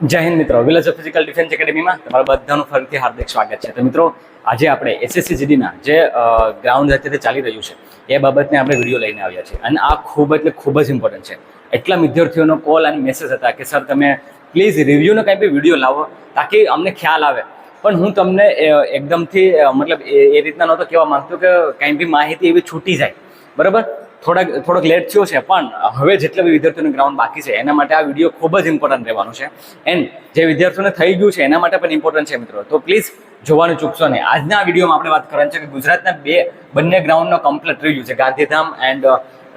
જય હિન્દ મિત્રો. Village of physical defence એકેડેમીમાં તમારા બધાનું ફરીથી હાર્દિક સ્વાગત છે. તો મિત્રો, આજે આપણે એસએસસી જીડીના જે ગ્રાઉન્ડ અત્યારે ચાલી રહ્યું છે, એ બાબતને આપણે વીડિયો લઈને આવ્યા છીએ. અને આ ખૂબ એટલે ખૂબ જ ઇમ્પોર્ટન્ટ છે. એટલા વિદ્યાર્થીઓનો કોલ અને મેસેજ હતા કે સર તમે પ્લીઝ રિવ્યૂનો કંઈ બી વીડિયો લાવો, તાકી અમને ખ્યાલ આવે. પણ હું તમને એકદમથી મતલબ એ રીતના નહોતો કહેવા માગતો કે કંઈ બી માહિતી એવી છૂટી જાય. બરાબર? થોડાક થોડોક લેટ થયો છે, પણ હવે જેટલા બી વિદ્યાર્થીઓનું ગ્રાઉન્ડ બાકી છે, એના માટે આ વીડિયો ખૂબ જ ઇમ્પોર્ટન્ટ રહેવાનું છે. એન્ડ જે વિદ્યાર્થીઓને થઈ ગયું છે, એના માટે પણ ઇમ્પોર્ટન્ટ છે મિત્રો. તો પ્લીઝ જોવાનું ચૂકશો નહીં. આજના વિડીયોમાં આપણે વાત કરવાની છે કે ગુજરાતના બે બંને ગ્રાઉન્ડનો કમ્પ્લીટ રિવ્યુ છે. ગાંધીધામ એન્ડ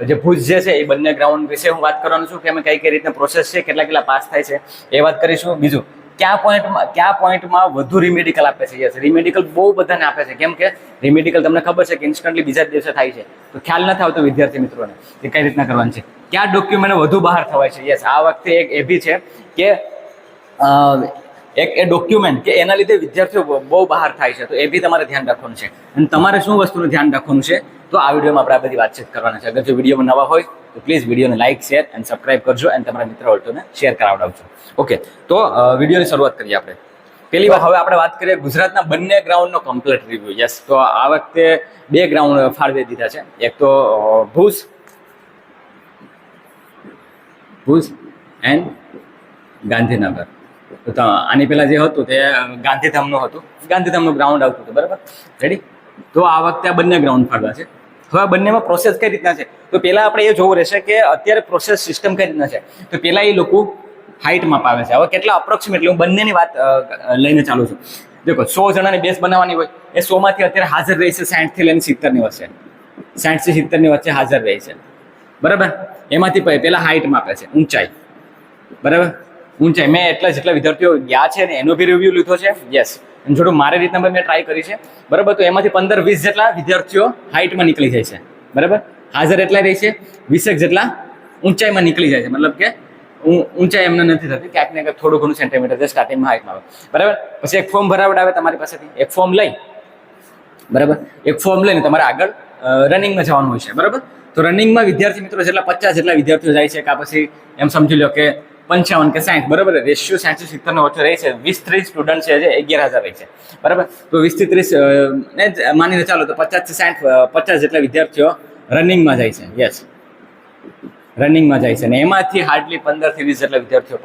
જે ભુજ જે છે, એ બંને ગ્રાઉન્ડ વિશે હું વાત કરવાનું છું કે અમે કઈ કઈ રીતના પ્રોસેસ છે કેટલા કેટલા પાસ થાય છે, એ વાત કરીશું. બીજું કયા પોઈન્ટમાં કયા પોઈન્ટમાં વધુ રિમેડિકલ આપે છે? યસ રિમેડિકલ બહુ બધાને આપે છે. કેમ કે રિમેડિકલ તમને ખબર છે કે ઇન્સ્ટન્ટલી બીજા દિવસે થાય છે. તો ખ્યાલ નથી આવતો વિદ્યાર્થી મિત્રોને કે કઈ રીતના કરવાનું છે. કયા ડોક્યુમેન્ટ વધુ બહાર થવાય છે? યસ આ વખતે એક એ બી છે કે એક એ ડોક્યુમેન્ટ કે એના લીધે વિદ્યાર્થીઓ બહુ- બહુ બહાર થાય છે. તો એ બી તમારે ધ્યાન રાખવાનું છે. અને તમારે શું વસ્તુનું ધ્યાન રાખવાનું છે? તો આ વિડીયોમાં આપણે આ બધી વાતચીત કરવાના છે. અગર જો વિડીયોમાં નવા હોય, તો પ્લીઝ વિડીયોને લાઇક શેર અને સબસ્ક્રાઇબ કરજો અને તમારા મિત્ર વર્તોને શેર કરાવડાવજો. ઓકે તો વિડીયોની શરૂઆત કરીએ આપણે. પેલી વાર હવે આપણે વાત કરીએ ગુજરાતના બંને ગ્રાઉન્ડનો કમ્પ્લીટ રિવ્યુ યસ તો આ વખતે બે ગ્રાઉન્ડ ફાળવી દીધા છે. એક તો ભૂસ ભુજ. એન્ડ ગાંધીનગર. તો આની પહેલાં જે હતું તે ગાંધીધામનું હતું. ગાંધીધામનું ગ્રાઉન્ડ આવતું હતું, બરાબર? રેડી તો આ વખતે આ બંને ગ્રાઉન્ડ ફાળવા છે. હવે આ બંનેમાં પ્રોસેસ કઈ રીતના છે? તો પહેલાં આપણે એ જોવું રહેશે કે અત્યારે પ્રોસેસ સિસ્ટમ કઈ રીતના છે? તો પહેલાં એ લોકો હાઇટ માપાવે છે. હવે કેટલા અપ્રોક્સિમેટલી હું બંનેની વાત લઈને ચાલુ છું. દેખો, સો જણાની બેસ બનાવવાની હોય, એ સોમાંથી અત્યારે હાજર રહી છે સાઠથી લઈને સિત્તેરની વચ્ચે. સાઠથી સિત્તેરની વચ્ચે હાજર રહી છે. બરાબર? એમાંથી પહેલાં હાઇટ માપે છે, ઊંચાઈ. બરાબર? ઊંચાઈ મેં એટલા જેટલા વિદ્યાર્થીઓ ગયા છે ને એનો બી રિવ્યુ લીધો છે. યસ અને જોડું મારી રીતના મેં ટ્રાય કરી છે. બરાબર? તો એમાંથી પંદર વીસ જેટલા વિદ્યાર્થીઓ હાઇટમાં નીકળી જાય છે. બરાબર? હાજર એટલા રહી છે. વીસેક જેટલા ઊંચાઈમાં નીકળી જાય છે. મતલબ કે ઊંચાઈ એમને નથી થતી. ક્યાંક ને થોડું ઘણું સેન્ટીમીટર છે સ્ટાર્ટિંગમાં હાઇટમાં આવે. બરાબર? પછી એક ફોર્મ ભરાવડાવે તમારી પાસેથી. એક ફોર્મ લઈ. બરાબર? એક ફોર્મ લઈને તમારે આગળ રનિંગમાં જવાનું હોય છે. બરાબર? તો રનિંગમાં વિદ્યાર્થી મિત્રો જેટલા પચાસ જેટલા વિદ્યાર્થીઓ જાય છે, કાં પછી એમ સમજી લો કે પંચાવન કે સાઠ, બરાબર? રેશિયો સાઠથી સિત્તેરનો વચ્ચે રહે છે. વીસ ત્રીસ સ્ટુડન્ટ છે જે અગિયાર હજાર રહે છે. બરાબર? તો વીસથી ત્રીસ ને માનીને ચાલો તો પચાસથી સાઠ પચાસ જેટલા વિદ્યાર્થીઓ રનિંગમાં જાય છે. યસ રનિંગમાં જાય છે. ને એમાંથી હાર્ડલી પંદરથી વીસ જેટલા વિદ્યાર્થીઓ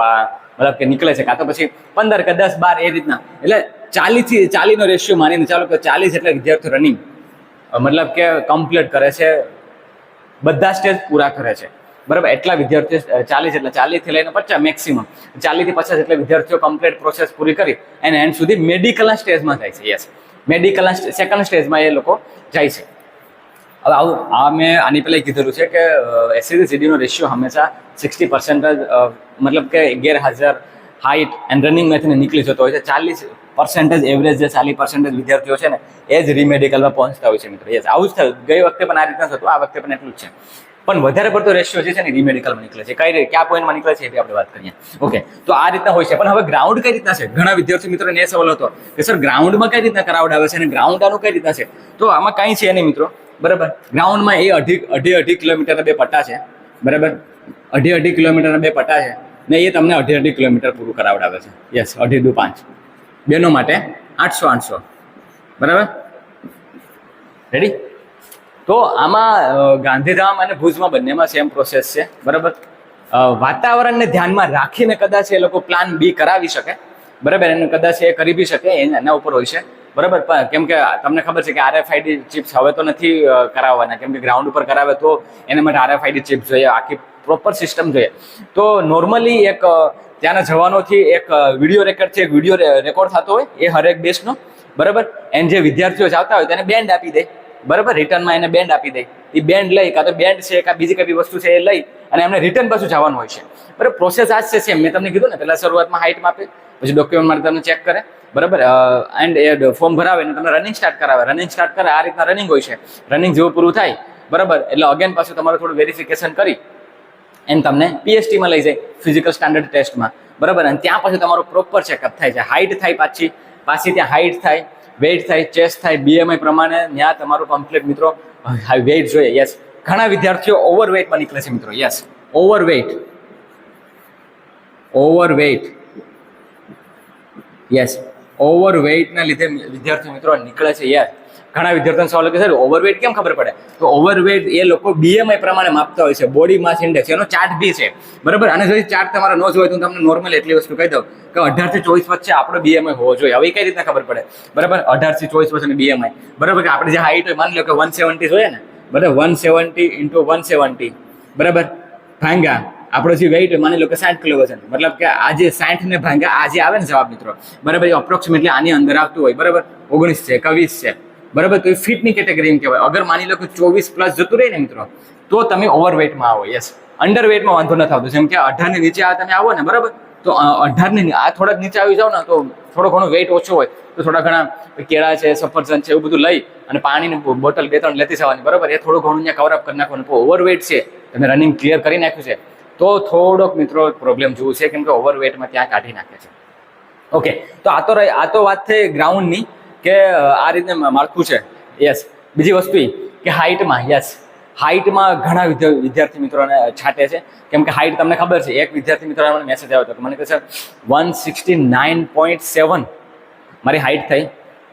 મતલબ કે નીકળે છે. કાં તો પછી પંદર કે દસ, બાર એ રીતના. એટલે ચાલીસથી, ચાલીનો રેશિયો માનીને ચાલો કે ચાલીસ જેટલા વિદ્યાર્થીઓ રનિંગ મતલબ કે કમ્પ્લીટ કરે છે. બધા સ્ટેજ પૂરા કરે છે. બરાબર? એટલા વિદ્યાર્થીઓ ચાલીસ એટલે ચાલીસથી લઈને પચાસ મેક્સિમમ ચાલીસથી પચાસ એટલે વિદ્યાર્થીઓ કમ્પ્લીટ પ્રોસેસ પૂરી કરી અને એન્ડ સુધી મેડિકલના સ્ટેજમાં જાય છે યસ મેડિકલના સેકન્ડ સ્ટેજમાં એ લોકો જાય છે. હવે આવું, આ મેં આની પહેલાં કીધેલું છે કે એસસીસી સીડીનો રેશિયો હંમેશા સિક્સટી પર્સન્ટેજ મતલબ કે ગેરહાજર હાઇટ એન્ડ રનિંગ મેથને નીકળી જતો હોય છે. ચાલીસ પર્સન્ટેજ એવરેજ જે ચાલીસ પર્સન્ટેજ વિદ્યાર્થીઓ છે ને, એ જ રીમેડિકલમાં પહોંચતા હોય છે મિત્રો યસ આવું જ થયું. ગઈ વખતે પણ આ રીતના થતું આ વખતે પણ એટલું જ છે. પણ વધારે પડતો રેશિયો છે ને રીમેડિકલમાં નીકળે છે. કઈ રીતે? કયા પોઈન્ટમાં નીકળે છે એ આપણે વાત કરીએ. ઓકે તો આ રીતના હોય છે. પણ હવે ગ્રાઉન્ડ કઈ રીતના છે? ઘણા વિદ્યાર્થી મિત્રોને એ સવાલ હતો કે સર ગ્રાઉન્ડમાં કઈ રીતના કરાવડાવે છે અને ગ્રાઉન્ડ આનું કઈ રીતના છે? તો આમાં કાંઈ છે નહીં મિત્રો. બરાબર? ગ્રાઉન્ડમાં એ અઢી અઢી અઢી કિલોમીટરના બે પટ્ટા છે. બરાબર? અઢી અઢી કિલોમીટરના બે પટ્ટા છે. ને એ તમને અઢી અઢી કિલોમીટર પૂરું કરાવડાવે છે. યસ અઢી દુ પાંચ. બેનો માટે આઠસો આઠસો. બરાબર? રેડી તો આમાં ગાંધીધામ અને ભુજમાં બંનેમાં સેમ પ્રોસેસ છે, બરાબર? વાતાવરણને ધ્યાનમાં રાખીને કદાચ એ લોકો પ્લાન બી કરાવી શકે, બરાબર? એને કદાચ એ કરી બી શકે એના ઉપર હોય છે, બરાબર? પણ કેમ કે તમને ખબર છે કે આરએફઆઈડી ચિપ્સ હવે તો નથી કરાવવાના. કેમ કે ગ્રાઉન્ડ ઉપર કરાવે તો એના માટે આરએફઆઈડી ચિપ્સ જોઈએ, આખી પ્રોપર સિસ્ટમ જોઈએ. તો નોર્મલી એક ત્યાંના જવાનોથી એક વીડિયો રેકોર્ડથી એક વીડિયો રેકોર્ડ થતો હોય, એ હરેક દેશનો, બરાબર? એને જે વિદ્યાર્થીઓ ચાવતા હોય, તેને બેન્ડ આપી દે. બરાબર? રિટર્નમાં એને બેન્ડ આપી દે. એ બેન્ડ લઈ કાં તો બેન્ડ છે કાં બીજી કઈ વસ્તુ છે એ લઈ અને એમને રિટર્ન પાછું જવાનું હોય છે. બરાબર? પ્રોસેસ આ છે મેં તમને કીધું ને, પહેલાં શરૂઆતમાં હાઇટ માપે, પછી ડોક્યુમેન્ટ માટે તમને ચેક કરે. બરાબર? એન્ડ એ ફોર્મ ભરાવે અને તમને રનિંગ સ્ટાર્ટ કરાવે. રનિંગ સ્ટાર્ટ કરે, આ રીતના રનિંગ હોય છે. રનિંગ જેવું પૂરું થાય. બરાબર? એટલે અગેન પાછું તમારું થોડું વેરિફિકેશન કરી એમ તમને પીએચટીમાં લઈ જાય ફિઝિકલ સ્ટાન્ડર્ડ ટેસ્ટમાં બરાબર? અને ત્યાં પછી તમારું પ્રોપર ચેકઅપ થાય છે. હાઇટ થાય પાછી. પાછી ત્યાં હાઇટ થાય. વેઇટ થાય ચેસ્ટ થાય બીએમઆઈ પ્રમાણે ત્યાં તમારું કમ્પ્લીટ મિત્રો વેઇટ જોઈએ યસ ઘણા વિદ્યાર્થીઓ ઓવરવેઇટમાં નીકળે છે મિત્રો yes over overweight over weight yes ઓવરવેઇટના લીધે વિદ્યાર્થી મિત્રો નીકળે છે યાર ઘણા વિદ્યાર્થીઓને સવાલ કે, સર ઓવરવેટ કેમ ખબર પડે? તો ઓવરવેટ એ લોકો બીએમઆઈ પ્રમાણે માપતા હોય છે. બોડી માસ ઇન્ડેક્સ એનો ચાર્ટ બી છે. બરાબર? અને જો ચાર્ટ તમારો ન જોયો તો તમને નોર્મલ એટલી વસ્તુ કહી દઉં કે અઢારથી ચોવીસ વચ્ચે આપણો બીએમઆઈ હોવો જોઈએ. હવે કઈ રીતના ખબર પડે? બરાબર? અઢારથી ચોવીસ વચ્ચેની બીએમઆઈ બરાબર? કે આપણે જે હાઈટ હોય, માની લો કે વન સેવન્ટી જોઈએ ને? બરાબર? One seventy into one seventy બરાબર? ભાંગા. આપણો જે વેઇટ માની લો કે સાઠ કિલો વજન. મતલબ કે આજે સાઠ ને ભાંગા આજે આવે ને જવાબ મિત્રો? બરાબર? અપ્રોક્સિમેટલી આની અંદર આવતું હોય. બરાબર? ઓગણીસ છે કે છે. બરાબર? તો ફિટની કેટેગરીમાં કહેવાય. અગર માની લો કે ચોવીસ પ્લસ જતું રહે ને મિત્રો, તો તમે ઓવરવેટમાં આવો યસ અંડરવેટમાં વાંધો નથી આવતો જેમ કે અઢારની નીચે આ તમે આવો ને, બરાબર? તો અઢારની આ થોડાક નીચે આવી જાવ ને, તો થોડો ઘણો વેઇટ ઓછો હોય. તો થોડા ઘણા કેળા છે, સફરજન છે, એવું બધું લઈ અને પાણીની બોટલ બે ત્રણ લેતી જવાની, બરાબર? એ થોડું ઘણું ત્યાં કવરઅપ કરી નાખવાનું. ઓવરવેટ છે, તમે રનિંગ ક્લિયર કરી નાખ્યું છે, તો થોડોક મિત્રો પ્રોબ્લેમ જોવું છે, કેમ કે ઓવરવેટમાં ત્યાં કાઢી નાખે છે. ઓકે તો આ તો આ તો વાત થઈ ગ્રાઉન્ડની કે આ રીતે માળખું છે? યસ બીજી વસ્તુ એ કે હાઇટમાં યસ હાઇટમાં ઘણા વિદ્યા- વિદ્યાર્થી મિત્રોને છાંટે છે. કેમ કે હાઇટ તમને ખબર છે, એક વિદ્યાર્થી મિત્રોને મને મેસેજ આવ્યો હતો મને કહે છે one sixty nine point seven મારી હાઇટ થઈ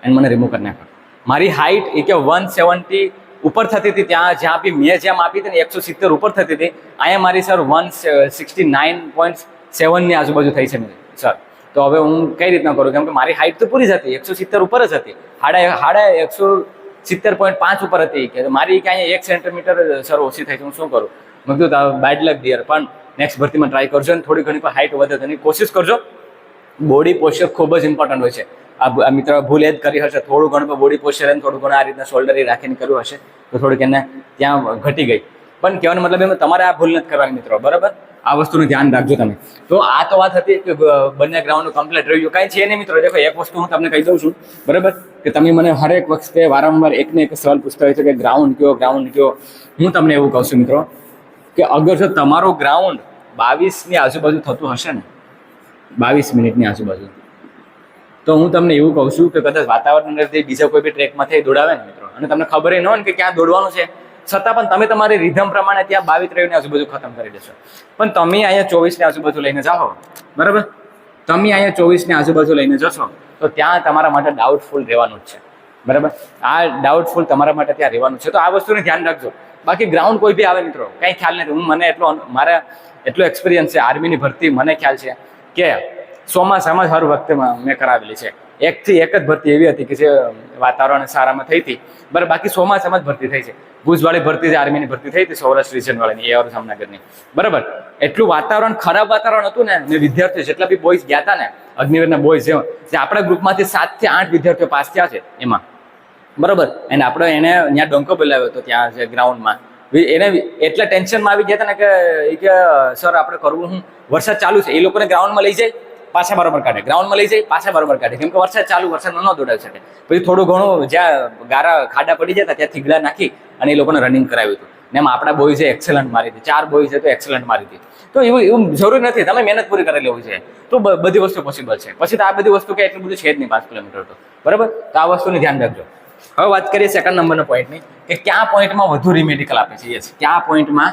એન્ડ મને રિમૂવ કરી નાખ્યો મારી હાઇટ એ કે વન સેવન્ટી ઉપર થતી હતી, ત્યાં જ્યાં બી મેં જેમ આપી હતી ને એકસો સિત્તેર ઉપર થતી હતી, અહીંયા મારી sir one sixty nine point સેવનની આજુબાજુ થઈ છે સર તો હવે હું કઈ રીતના કરું? કેમ કે મારી હાઇટ તો પૂરી જ હતી, એકસો સિત્તેર ઉપર જ હતી. હાડા હાડા એકસો સિત્તેર પોઈન્ટ પાંચ ઉપર હતી. કે મારી કે અહીંયા એક સેન્ટીમીટર સર ઓછી થાય છે, હું શું કરું? મેં કીધું બેડ લક દિયર પણ નેક્સ્ટ ભરતીમાં ટ્રાય કરજો અને થોડી ઘણી પણ હાઇટ વધે તેની કોશિશ કરજો. બોડી પોસ્ચર ખૂબ જ ઇમ્પોર્ટન્ટ હોય છે. આ મિત્ર ભૂલ એ જ કરી હશે, થોડું ઘણું બોડી પોસ્ચર અને થોડું ઘણું આ રીતના શોલ્ડર રાખીને કર્યું હશે, તો થોડીક એને ત્યાં ઘટી ગઈ. પણ કહેવાનો મતલબ એમ, તમારે આ ભૂલ નથી કરવાની, મિત્રો. બરાબર? આ વસ્તુનું ધ્યાન રાખજો તમે. તો આ તો વાત હતી કે બંને ગ્રાઉન્ડનું કમ્પ્લીટ રહ્યું કાંઈ છે નહીં મિત્રો, દેખો, એક વસ્તુ હું તમને કહી દઉં છું. બરાબર? કે તમે મને હરેક વખતે વારંવાર એકને એક સવાલ પૂછતા હોય છે કે ગ્રાઉન્ડ કયો ગ્રાઉન્ડ કયો? હું તમને એવું કહું છું મિત્રો, કે અગર જો તમારો ગ્રાઉન્ડ બાવીસની આજુબાજુ થતું હશે ને, બાવીસ મિનિટની આજુબાજુ, તો હું તમને એવું કહું છું કે કદાચ વાતાવરણ લીધે બીજા કોઈ બી ટ્રેકમાંથી દોડાવે ને મિત્રો. અને તમને ખબર ન હોય ને કે ક્યાં દોડવાનું છે. છતાં પણ તમે તમારી રિધમ પ્રમાણે ત્યાં બાવીસ ત્રેવીસની આજુબાજુ ખતમ કરી દેશો. પણ તમે અહીંયા ચોવીસની આજુબાજુ લઈને જાઓ. બરાબર? તમે અહીંયા ચોવીસની આજુબાજુ લઈને જશો, તો ત્યાં તમારા માટે ડાઉટફુલ રહેવાનું જ છે. બરાબર? આ ડાઉટફુલ તમારા માટે ત્યાં રહેવાનું છે. તો આ વસ્તુને ધ્યાન રાખજો. બાકી ગ્રાઉન્ડ કોઈ બી આવે મિત્રો, કંઈ ખ્યાલ નથી. હું મને એટલો મારા એટલો એક્સપિરિયન્સ છે આર્મીની ભરતી, મને ખ્યાલ છે કે ચોમાસામાં જ હર વખતે મેં કરાવેલી છે. એકથી એક જ ભરતી એવી હતી કે જે વાતાવરણ સારામાં થઈ હતી. બરાબર, બાકી ચોમાસામાં જ ભરતી થઈ છે. ભુજવાળી ભરતી જે આર્મીની ભરતી થઈ હતી, સૌરાષ્ટ્ર રિજન વાળાની એઆર જામનગરની. બરાબર, એટલું વાતાવરણ, ખરાબ વાતાવરણ હતું ને મેં વિદ્યાર્થીઓ જેટલા બી બોયઝ ગયા હતા ને, અગ્નિવીરના બોયઝ જે આપણા ગ્રુપમાંથી સાતથી આઠ વિદ્યાર્થીઓ પાસ થયા છે એમાં. બરાબર, અને આપણે એને ત્યાં ડંકો બોલાવ્યો હતો, ત્યાં જે ગ્રાઉન્ડમાં એને એટલા ટેન્શનમાં આવી ગયા હતા ને કે સર આપણે કરવું, હું, વરસાદ ચાલુ છે, એ લોકોને ગ્રાઉન્ડમાં લઈ જાય પાછા બરોબર કાઢે. ગ્રાઉન્ડમાં લઈ જાય, પાછા બરોબર કાઢે. કેમ કે વરસાદ ચાલુ, વરસાદ ન દોડાવી શકે પછી થોડું ઘણું જ્યાં ગારા ખાડા પડી જતા, ત્યાં થીગડા નાખી અને એ લોકોને રનિંગ કરાવ્યું હતું. ને એમ આપણા બોયઝે એક્સલન્ટ મારી હતી. ચાર બોયઝે તો એક્સલન્ટ મારી હતી. તો એવું એવું જરૂરી નથી. તમે મહેનત પૂરી કરેલી હોય છે. તો બધી વસ્તુ પોસિબલ છે. પછી તો આ બધી વસ્તુ કે એટલું બધું છે જ નહીં પાંચ કિલોમીટર તો. બરાબર? તો આ વસ્તુનું ધ્યાન રાખજો. હવે વાત કરીએ સેકન્ડ નંબરના પોઈન્ટની કે કયા પોઈન્ટમાં વધુ રિમેડિકલ આપે છે? યસ કયા પોઈન્ટમાં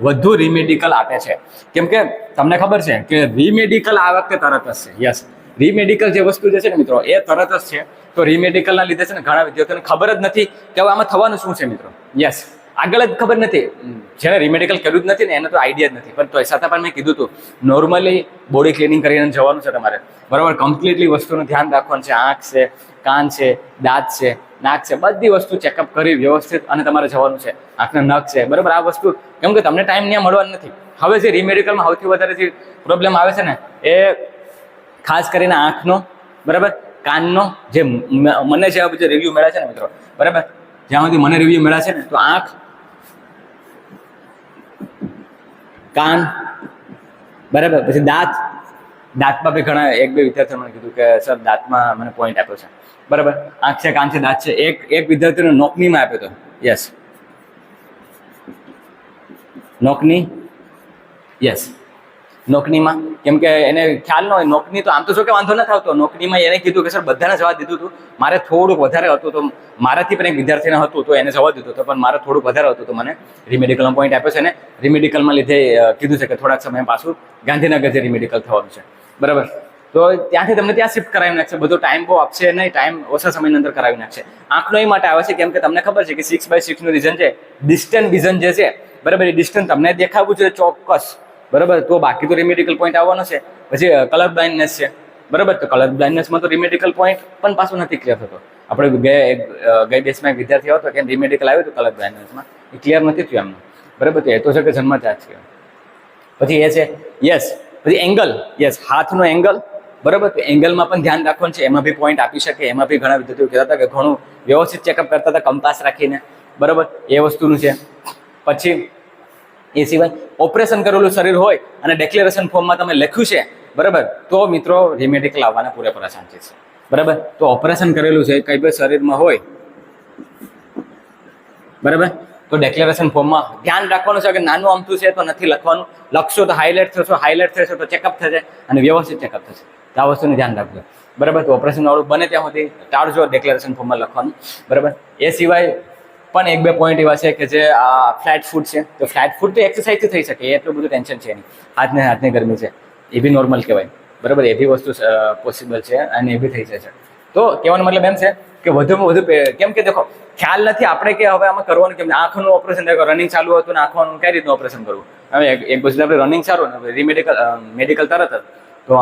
વધુ રીમેડિકલ આપે છે. કેમ કે તમને ખબર છે કે રીમેડિકલ આ વખતે તરત જ છે. યસ રીમેડિકલ જે વસ્તુ જે છે ને મિત્રો, એ તરત જ છે. તો રીમેડિકલના લીધે છે ને ઘણા વિદ્યાર્થીઓને ખબર જ નથી કે આમાં થવાનું શું છે મિત્રો? યસ આગળ જ ખબર નથી. જેને રિમેડિકલ કર્યું જ નથી ને એને તો આઈડિયા જ નથી. પણ તો છતાં પણ મેં કીધું હતું નોર્મલી બોડી ક્લિનિંગ કરીને જવાનું છે તમારે. બરાબર? કમ્પ્લીટલી વસ્તુનું ધ્યાન રાખવાનું છે. આંખ છે, કાન છે, દાંત છે, નાક છે, બધી વસ્તુ ચેકઅપ કરી વ્યવસ્થિત અને તમારે જવાનું છે. આંખના નખ છે. બરાબર? આ વસ્તુ, કેમ કે તમને ટાઈમ ત્યાં મળવાનો નથી. હવે જે રિમેડિકલમાં સૌથી વધારે જે પ્રોબ્લેમ આવે છે ને, એ ખાસ કરીને આંખનો, બરાબર? કાનનો, જે મને જે રિવ્યૂ મળ્યા છે ને મિત્રો, બરાબર? જ્યાં સુધી મને રિવ્યૂ મળ્યા છે ને, તો આંખ કાન. બરાબર. પછી દાંત. દાંતમાં બી ઘણા એક બે વિદ્યાર્થીઓ મને કીધું કે, સર, દાંતમાં મને પોઈન્ટ આપ્યો છે. બરાબર. આંખ છે, કાન છે, દાંત છે. એક એક વિદ્યાર્થીને નોકનીમાં આપ્યો હતો યસ નોકની? યસ નોકનીમાં કેમ કે એને ખ્યાલ ન હોય નોકની તો આમ તો શું કે વાંધો નથી આવતો નોકનીમાં એને કીધું કે, સર, બધાને જવા દીધું હતું મારે થોડુંક વધારે હતું તો મારાથી પણ એક વિદ્યાર્થીને હતું તો એને જવા દીધું હતું પણ મારે થોડુંક વધારે હતું તો મને રિમેડિકલનો પોઈન્ટ આપ્યો છે ને રિમેડિકલમાં લીધે કીધું છે કે થોડાક સમય પાછું ગાંધીનગર જે રિમેડિકલ થવાનું છે. બરાબર? તો ત્યાંથી તમને ત્યાં શિફ્ટ કરાવી નાખશે. બધો ટાઈમ બહુ આપશે નહીં ટાઈમ ઓછા સમયની અંદર કરાવી નાખશે. આંખનો એ માટે આવે છે કેમ કે તમને ખબર છે કે સિક્સ બાય સિક્સનું રીઝન છે. ડિસ્ટન્સ વિઝન જે છે, બરાબર, એ ડિસ્ટન્સ તમને દેખાવું છે ચોક્કસ. બરાબર? તો બાકી તો રિમેડિકલ પોઈન્ટ આવવાનો છે. પછી કલર બ્લાઇન્ડનેસ છે. બરાબર? તો કલર બ્લાઇન્ડનેસમાં તો રેમેડિકલ પોઈન્ટ પણ પાછું નથી ક્લિયર થતો. આપણે ગઈ બેસમાં એક વિદ્યાર્થી આવતો કે રિમેડિકલ આવ્યું હતું કલર બ્લાઇન્ડનેસમાં એ ક્લિયર નથી થયું એમનું. બરાબર? તો એ તો છે કે જન્મજાત છે. પછી એ છે યસ પછી એંગલ યસ હાથનો એંગલ બરાબર? તો એંગલમાં પણ ધ્યાન રાખવાનું છે. એમાં બી પોઈન્ટ આપી શકે. એમાં બી ઘણા વિદ્યાર્થીઓ કહેતા હતા કે ઘણું વ્યવસ્થિત ચેકઅપ કરતા હતા કંપાસ રાખીને. બરાબર? એ વસ્તુનું છે. પછી એ સિવાય ઓપરેશન કરેલું શરીર હોય અને ડેક્લેરેશન ફોર્મમાં તમે લખ્યું છે, બરાબર? તો મિત્રો રિમેડિક લાવવાના પૂરેપૂરા ચાન્સીસ છે. બરાબર? તો ઓપરેશન કરેલું છે, કઈ બી શરીરમાં હોય, બરાબર? તો ડેક્લેરેશન ફોર્મમાં ધ્યાન રાખવાનું છે, કે નાનું અમથું છે તો નથી લખવાનું. લખશો તો હાઇલાઇટ થશો હાઇલાઇટ થશે તો ચેકઅપ થશે અને વ્યવસ્થિત ચેકઅપ થશે. તો આ વસ્તુનું ધ્યાન રાખજો. બરાબર? તો ઓપરેશન વાળું બને ત્યાં સુધી ટાળજો ડેક્લેરેશન ફોર્મમાં લખવાનું. બરાબર? એ સિવાય પણ એક બે પોઈન્ટ એવા છે કે જે, આ ફ્લેટ ફૂડ છે. તો ફ્લેટ ફૂડ તો એક્સરસાઇઝથી થઈ શકે એટલું બધું ટેન્શન છે નહીં. હાથને હાથની ગરમી છે. એ બી નોર્મલ કહેવાય. બરાબર? એ બી વસ્તુ પોસિબલ છે અને એ બી થઈ જશે તો કહેવાનો મતલબ એમ છે કે વધુમાં વધુ કેમ કે દેખો, ખ્યાલ નથી આપણે કે હવે આમાં કરવાનું કેમ આંખનું ઓપરેશન દેખો રનિંગ ચાલુ હતું ને આંખવાનું કઈ રીતનું ઓપરેશન કરવું? હવે એક પછી આપણે રનિંગ સારું ને રીમેડિકલ મેડિકલ તરત જ, તો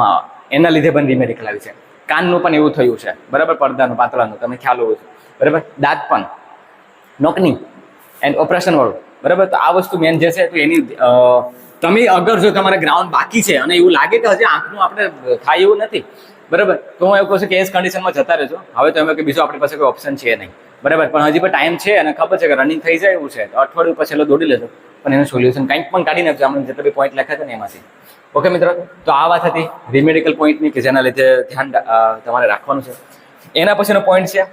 એના લીધે પણ રીમેડિકલ આવી છે. કાનનું પણ એવું થયું છે. બરાબર? પડદાનું, પાતળાનું તમને ખ્યાલ હોવો છે બરાબર? દાંત પણ. નોકની એન્ડ ઓપરેશન વાળું. બરાબર? તો આ વસ્તુ મેન જે છે, તો એની તમે અગર જો તમારે ગ્રાઉન્ડ બાકી છે અને એવું લાગે કે હજી આંખનું આપણે થાય એવું નથી, બરાબર? તો હું એવું કહું છું કે એ કન્ડિશનમાં જતા રહેજો. હવે તો એમ કે બીજો આપણી પાસે કોઈ ઓપ્શન છે નહીં, બરાબર? પણ હજી પણ ટાઈમ છે અને ખબર છે કે રનિંગ થઈ જાય એવું છે, તો અઠવાડિયું પછી એટલે દોડી લેજો. પણ એનું સોલ્યુશન કંઈક પણ કાઢી નાખજો. આપણે જેટલા બી પોઈન્ટ લખ્યા હતા ને એમાંથી. ઓકે મિત્રો? તો આ વાત હતી રિમેડિકલ પોઈન્ટની કે જેના લીધે ધ્યાન તમારે રાખવાનું છે. એના પછીનો પોઈન્ટ છે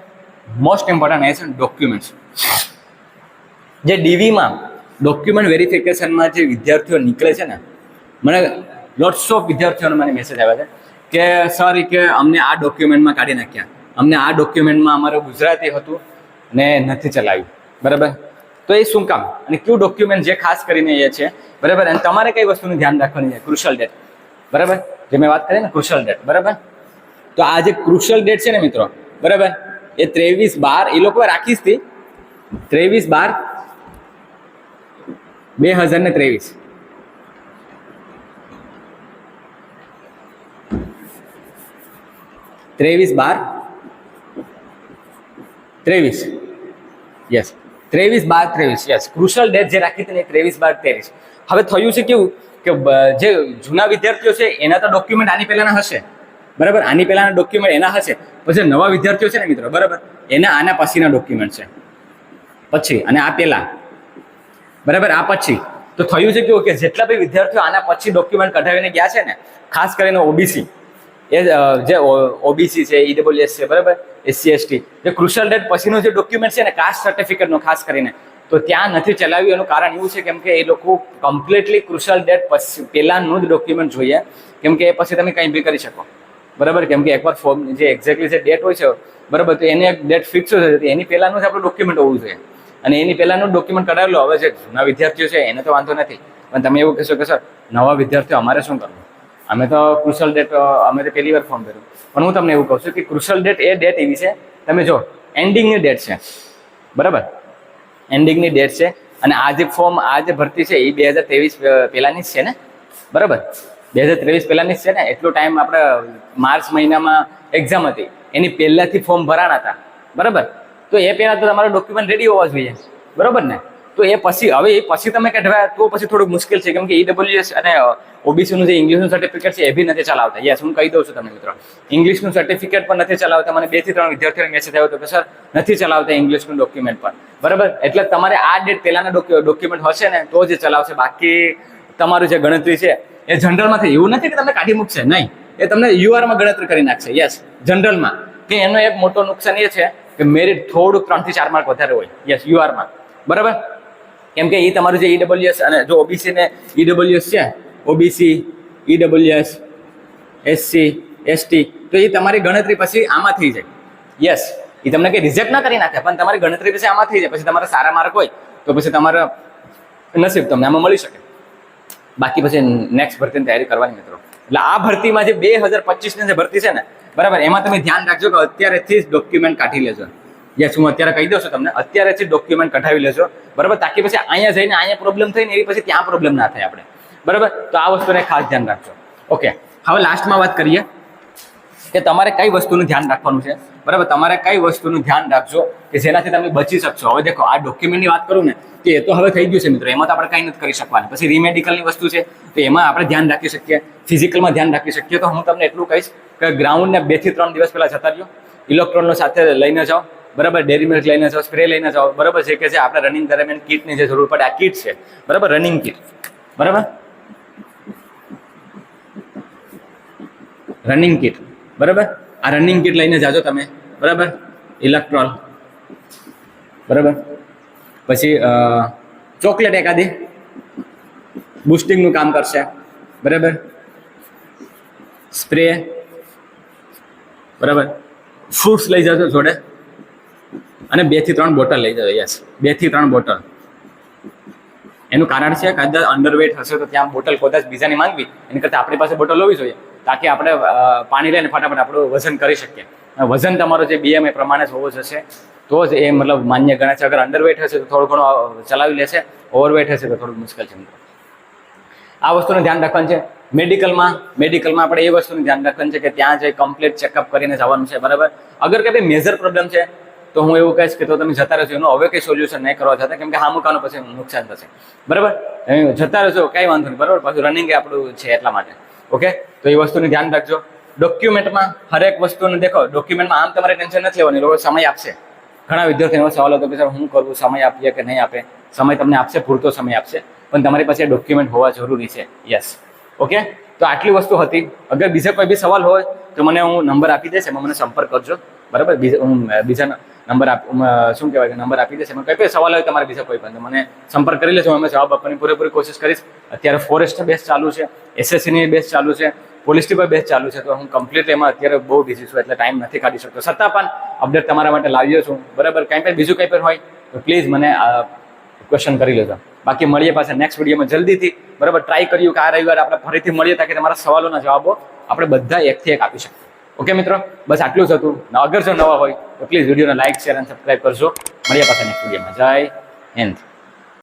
મોસ્ટ ઇમ્પોર્ટન્ટ એ છે ડોક્યુમેન્ટ્સ જે ડીવીમાં ડોક્યુમેન્ટ વેરિફિકેશનમાં જે વિદ્યાર્થીઓ નીકળે છે ને, મને લોટ્સ ઓફ વિદ્યાર્થીઓનો મને મેસેજ આવ્યા છે કે સર કે અમને આ ડોક્યુમેન્ટમાં કાઢી નાખ્યા. અમને આ ડોક્યુમેન્ટમાં અમારું ગુજરાતી હતું ને નથી ચલાવ્યું. બરાબર? તો એ શું કામ? અને કયું ડોક્યુમેન્ટ જે ખાસ કરીને એ છે? બરાબર? અને તમારે કઈ વસ્તુનું ધ્યાન રાખવાની છે? ક્રુશલ ડેટ બરાબર? જે મેં વાત કરી ને ક્રુશલ ડેટ બરાબર? તો આ જે ક્રુશલ ડેટ છે ને મિત્રો, બરાબર? એ ત્રેવીસ બાર, એ લોકો રાખી જ ત્રેવીસ બાર, બે હજાર ને ત્રેવીસ. ત્રેવીસ બાર, ત્રેવીસ. યસ ત્રેવીસ બાર, ત્રેવીસ. યસ ક્રુશલ ડેટ જે રાખી હતી ને ત્રેવીસ બાર, ત્રેવીસ. હવે થયું છે કેવું? કે જે જૂના વિદ્યાર્થીઓ છે, એના તો ડોક્યુમેન્ટ આની પહેલાના હશે. બરાબર? આની પહેલાંના ડોક્યુમેન્ટ એના હશે. પછી નવા વિદ્યાર્થીઓ છે ને મિત્રો, બરાબર? એના આના પછીના ડોક્યુમેન્ટ છે. પછી, અને આ પહેલાં. બરાબર? આ પછી. તો થયું છે કેવું કે જેટલા બી વિદ્યાર્થીઓ આના પછી ડોક્યુમેન્ટ કઢાવીને ગયા છે ને, ખાસ કરીને ઓબીસી. એ જે ઓબીસી છે ઈડબ્લ્યુએસ છે, બરાબર? એસસી એસટી જે ક્રુશલ ડેટ પછીનું જે ડોક્યુમેન્ટ છે ને કાસ્ટ સર્ટિફિકેટનો ખાસ કરીને. તો ત્યાં નથી ચલાવ્યું. એનું કારણ એવું છે કેમ કે એ લોકો કમ્પ્લીટલી ક્રુશલ ડેટ પછી, પહેલાંનું જ ડોક્યુમેન્ટ જોઈએ. કેમ કે એ પછી તમે કંઈ બી કરી શકો. બરાબર? કેમ કે એકવાર ફોર્મ જે એક્ઝેક્ટલી જે ડેટ હોય છે, બરાબર, તો એને ડેટ ફિક્સ હોય છે એની પહેલાંનું જ આપણું ડોક્યુમેન્ટ હોવું જોઈએ. અને એની પહેલાંનું ડોક્યુમેન્ટ કઢાવેલું હવે જે જૂના વિદ્યાર્થીઓ છે, એને તો વાંધો નથી. પણ તમે એવું કહેશો કે, સર, નવા વિદ્યાર્થીઓ, અમારે શું કરવું? અમે તો ક્રુશલ ડેટ અમે તો પહેલી વાર ફોર્મ ભર્યું. પણ હું તમને એવું કહું છું કે ક્રુશલ ડેટ એ ડેટ એવી છે, તમે જો એન્ડિંગની ડેટ છે. બરાબર? એન્ડિંગની ડેટ છે. અને આ જે ફોર્મ આ જે ભરતી છે, એ બે હજાર ત્રેવીસ પહેલાંની જ છે ને? બરાબર? બે હજાર ત્રેવીસ પહેલાંની છે ને, એટલો ટાઈમ આપણે માર્ચ મહિનામાં એક્ઝામ હતી. એની પહેલાંથી ફોર્મ ભરાણા હતા. બરાબર? તો એ પહેલાં તો તમારો ડોક્યુમેન્ટ રેડી હોવા જોઈએ. બરાબર ને? તો એ પછી, હવે એ પછી તમે કઢવાયા તો પછી થોડુંક મુશ્કેલ છે, કેમ કે ઈડબ્લ્યુએસ અને ઓબીસીનું જે ઇંગ્લિશનું સર્ટિફિકેટ છે, એ બી નથી ચલાવતા. યસ હું કહી દઉં છું તમને મિત્રો. ઇંગ્લિશનું સર્ટિફિકેટ પણ નથી ચલાવતા. મને બેથી ત્રણ વિદ્યાર્થીઓને મેસેજ આવ્યો હતો કે સર નથી ચલાવતા ઇંગ્લિશનું ડોક્યુમેન્ટ પણ. બરાબર? એટલે તમારે આ ડેટ પહેલાના ડોક્યુમેન્ટ હશે ને, તો જ ચલાવશે. બાકી તમારું જે ગણતરી છે એ જનરલમાં થઈ એવું નથી કે તમને કાઢી મૂકશે, નહીં. એ તમને યુઆરમાં ગણતરી કરી નાખશે. યસ જનરલમાં. કે એનો એક મોટો નુકસાન એ છે કે મેરિટ થોડુંક ત્રણથી ચાર માર્ક વધારે હોય. યસ યુઆરમાં. બરાબર? કેમ કે એ તમારું જે ઈડબ્લ્યુએસ અને જો ઓબીસી ને ઈડબ્લ્યુએસ છે ઓબીસી ઈડબ્લ્યુએસ એસસી એસટી તો એ તમારી ગણતરી પછી આમાં થઈ જાય. યસ એ તમને કંઈ રિજેક્ટ ના કરી નાખે, પણ તમારી ગણતરી પછી આમાં થઈ જાય. પછી તમારા સારા માર્ક હોય, તો પછી તમારા નસીબ તમને આમાં મળી શકે. બાકી પછી નેક્સ્ટ ભરતીની તૈયારી કરવાની મિત્રો. એટલે આ ભરતીમાં જે બે હજાર પચીસની જે ભરતી છે ને, બરાબર, એમાં તમે ધ્યાન રાખજો કે અત્યારેથી જ ડોક્યુમેન્ટ કાઢી લેજો. યસ, હું અત્યારે કહી દઉં છું તમને, અત્યારેથી ડોક્યુમેન્ટ કઢાવી લેજો. બરાબર, તાકી પછી અહીંયા જઈને અહીંયા પ્રોબ્લેમ થઈને એવી પછી ત્યાં પ્રોબ્લેમ ના થાય આપણે. બરાબર, તો આ વસ્તુને ખાસ ધ્યાન રાખજો. ઓકે હવે લાસ્ટમાં વાત કરીએ. કે તમારે કઈ વસ્તુનું ધ્યાન રાખવાનું છે? બરાબર, તમારે કઈ વસ્તુનું ધ્યાન રાખજો કે જેનાથી તમે બચી શકશો? હવે દેખો, આ ડોક્યુમેન્ટની વાત કરું ને, કે એ તો હવે થઈ ગયું છે મિત્રો, એમાં તો આપણે કંઈ નથી કરી શકવાના. પછી રીમેડિકલની વસ્તુ છે, તો એમાં આપણે ધ્યાન રાખી શકીએ ફિઝિકલમાં ધ્યાન રાખી શકીએ. તો હું તમને એટલું કહીશ કે ગ્રાઉન્ડને બેથી ત્રણ દિવસ પહેલાં જતા રહ્યો. ઇલેક્ટ્રોનનો સાથે લઈને જાઓ, બરાબર ડેરી મિલ્ક લઈને જાઓ સ્પ્રે લઈને જાઓ. બરાબર છે કે જે આપણે રનિંગ દરમિયાન કીટની જે જરૂર પડે, આ કીટ છે. બરાબર રનિંગ કીટ બરાબર? રનિંગ કીટ બરાબર? આ રનિંગ કીટ લઈને જાજો તમે. બરાબર? ઇલેક્ટ્રોલ બરાબર? પછી ચોકલેટ એકાદી. બુસ્ટિંગનું કામ કરશે. બરાબર? સ્પ્રે બરાબર? ફ્રૂટ્સ લઈ જજો જોડે. અને બેથી ત્રણ બોટલ લઈ જજો યસ બેથી ત્રણ બોટલ. એનું કારણ છે, કદાચ અંડરવેટ હશે તો ત્યાં બોટલ કદાચ બીજાની માંગવી. એની કરતાં આપણી પાસે બોટલ હોવી જોઈએ. તાકી આપણે પાણી લઈને ફટાફટ આપણું વજન કરી શકીએ. વજન તમારો જે બીએમ એ પ્રમાણે જ હોવો જશે, તો જ એ મતલબ માન્ય ગણાય છે. અગર અંડરવેટ હશે તો થોડું ઘણું ચલાવી લેશે. ઓવરવેટ હશે તો થોડું મુશ્કેલ છે. આ વસ્તુનું ધ્યાન રાખવાનું છે. મેડિકલમાં મેડિકલમાં આપણે એ વસ્તુનું ધ્યાન રાખવાનું છે કે ત્યાં જે કમ્પ્લીટ ચેકઅપ કરીને જવાનું છે, બરાબર? અગર કે ભાઈ મેજર પ્રોબ્લેમ છે, તો હું એવું કહીશ કે તો તમે જતા રહેશો એનું હવે કંઈ સોલ્યુશન નહીં કરવા જતા, કેમ કે હા મુકાનું પછી નુકસાન થશે. બરાબર? જતા રહેશો કંઈ વાંધો નહીં. બરાબર? પાછું રનિંગ આપણું છે એટલા માટે. ઓકે? તો એ વસ્તુનું ધ્યાન રાખજો. ડોક્યુમેન્ટમાં હરેક વસ્તુને દેખો. ડોક્યુમેન્ટમાં આમ તમારે ટેન્શન નથી લેવાનું. લોકો સમય આપશે. ઘણા વિદ્યાર્થીઓ સવાલ હતો કે, સર, હું કરવું સમય આપીએ કે નહીં આપે? સમય તમને આપશે? પૂરતો સમય આપશે? પણ તમારી પાસે ડોક્યુમેન્ટ હોવા જરૂરી છે. Yes okay? તો આટલી વસ્તુ હતી. અગર બીજા કોઈ બી સવાલ હોય, તો મને હું નંબર આપી દઈશ. એમાં મને સંપર્ક કરજો. બરાબર? બીજા હું બીજા નંબર આપ શું કહેવાય નંબર આપી દેશે. એમાં કઈ સવાલ હોય તમારે બીજા કોઈ પણ. મને સંપર્ક કરી લેજો. અમે જવાબ આપવાની પૂરેપૂરી કોશિશ કરીશ. અત્યારે ફોરેસ્ટ બેસ્ટ ચાલુ છે. એસએસસીની બેસ્ટ ચાલુ છે. પોલીસની પણ બેસ્ટ ચાલુ છે. તો હું કમ્પ્લીટ એમાં અત્યારે બહુ બિઝી છું. એટલે ટાઈમ નથી કાઢી શકતો. છતાં પણ અપડેટ તમારા માટે લાવ્યો છું. બરાબર? કંઈ પણ બીજું કંઈ પણ હોય, તો પ્લીઝ મને ક્વેશ્ચન કરી લેજો. બાકી મળીએ પાછા નેક્સ્ટ વિડીયોમાં જલ્દીથી. બરાબર? ટ્રાય કર્યું કે આ રવિવાર આપણે ફરીથી મળીએ તાકી તમારા સવાલોના જવાબો આપણે બધા એકથી એક આપી શકીએ. ઓકે મિત્રો? બસ આટલું જ હતું. અગર જો નવા હોય તો પ્લીઝ વિડીયોને લાઇક શેર અને સબસ્ક્રાઈબ કરજો. મળીએ પાછા નેક્સ્ટ વિડીયોમાં. જય હિન્દ.